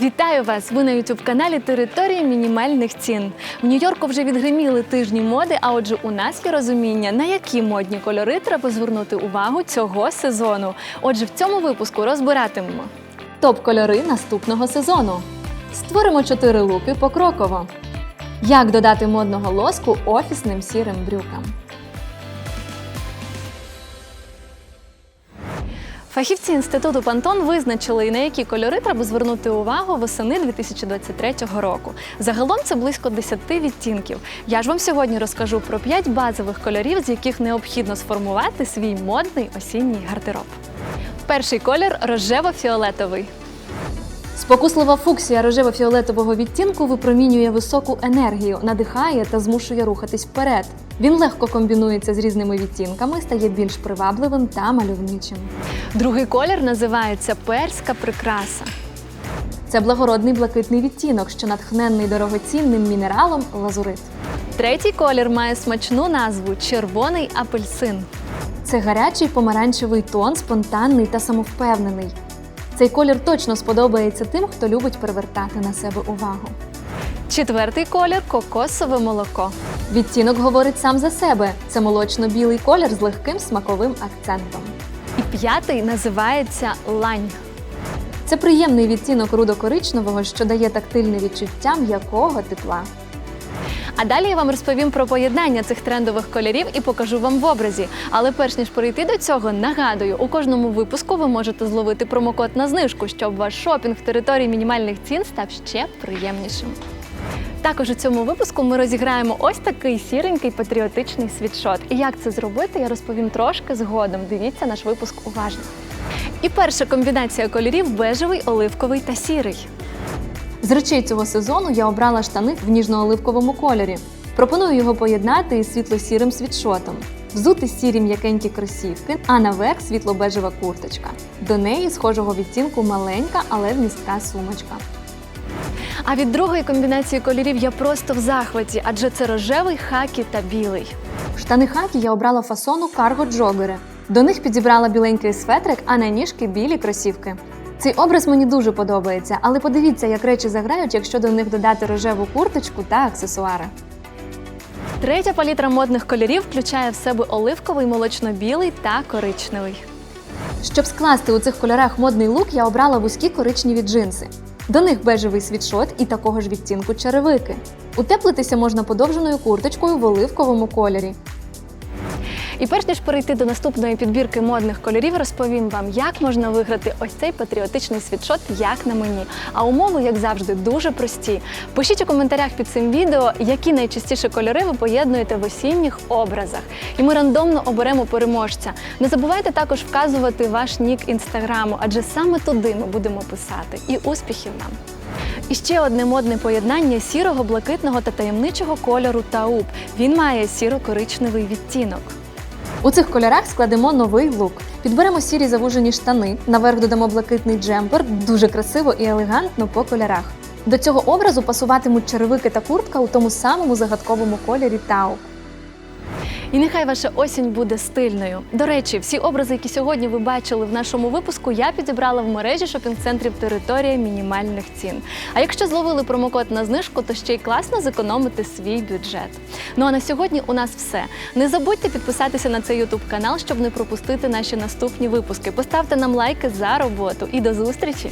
Вітаю вас! Ви на youtube каналі Територія мінімальних цін. В Нью-Йорку вже відгриміли тижні моди. А отже, у нас є розуміння, на які модні кольори треба звернути увагу цього сезону. Отже, в цьому випуску розбиратимемо топ-кольори наступного сезону. Створимо чотири луки покроково. Як додати модного лоску офісним сірим брюкам. Фахівці інституту Пантон визначили, на які кольори треба звернути увагу восени 2023 року. Загалом це близько 10 відтінків. Я ж вам сьогодні розкажу про 5 базових кольорів, з яких необхідно сформувати свій модний осінній гардероб. Перший колір рожево-фіолетовий. Спокуслива фуксія рожево-фіолетового відтінку випромінює високу енергію, надихає та змушує рухатись вперед. Він легко комбінується з різними відтінками, стає більш привабливим та мальовничим. Другий колір називається перська прикраса. Це благородний блакитний відтінок, що натхненний дорогоцінним мінералом лазурит. Третій колір має смачну назву червоний апельсин. Це гарячий помаранчевий тон, спонтанний та самовпевнений. Цей колір точно сподобається тим, хто любить привертати на себе увагу. Четвертий колір кокосове молоко. Відтінок говорить сам за себе. Це молочно-білий колір з легким смаковим акцентом. І п'ятий називається лань. Це приємний відтінок рудо-коричневого, що дає тактильне відчуття м'якого тепла. А далі я вам розповім про поєднання цих трендових кольорів і покажу вам в образі. Але перш ніж перейти до цього, нагадую, у кожному випуску ви можете зловити промокод на знижку, щоб ваш шопінг в території мінімальних цін став ще приємнішим. Також у цьому випуску ми розіграємо ось такий сіренький патріотичний світшот. І як це зробити, я розповім трошки згодом. Дивіться наш випуск уважно. І перша комбінація кольорів бежевий, оливковий та сірий. З речей цього сезону я обрала штани в ніжно-оливковому кольорі. Пропоную його поєднати із світло-сірим світшотом. Взути сірі м'якенькі кросівки, а наверх світло-бежева курточка. До неї схожого відтінку маленька, але вмістка сумочка. А від другої комбінації кольорів я просто в захваті, адже це рожевий, хакі та білий. Штани хакі я обрала фасону карго джогери. До них підібрала біленький светрик, а на ніжки білі кросівки. Цей образ мені дуже подобається, але подивіться, як речі заграють, якщо до них додати рожеву курточку та аксесуари. Третя палітра модних кольорів включає в себе оливковий, молочно-білий та коричневий. Щоб скласти у цих кольорах модний лук, я обрала вузькі коричневі джинси. До них бежевий світшот і такого ж відтінку черевики. Утеплитися можна подовженою курточкою в оливковому кольорі. І перш ніж перейти до наступної підбірки модних кольорів, розповім вам, як можна виграти ось цей патріотичний світшот, як на мені. А умови, як завжди, дуже прості. Пишіть у коментарях під цим відео, які найчастіші кольори ви поєднуєте в осінніх образах. І ми рандомно оберемо переможця. Не забувайте також вказувати ваш нік інстаграму, адже саме туди ми будемо писати. І успіхів нам! І ще одне модне поєднання сірого, блакитного та таємничого кольору тауп. Він має сіро-коричневий відтінок. У цих кольорах складемо новий лук. Підберемо сірі завужені штани, наверх додамо блакитний джемпер, дуже красиво і елегантно по кольорах. До цього образу пасуватимуть черевики та куртка у тому самому загадковому кольорі тау. І нехай ваша осінь буде стильною. До речі, всі образи, які сьогодні ви бачили в нашому випуску, я підібрала в мережі шопінг-центрів Територія мінімальних цін. А якщо зловили промокод на знижку, то ще й класно зекономити свій бюджет. Ну а на сьогодні у нас все. Не забудьте підписатися на цей ютуб канал, щоб не пропустити наші наступні випуски. Поставте нам лайки за роботу і до зустрічі!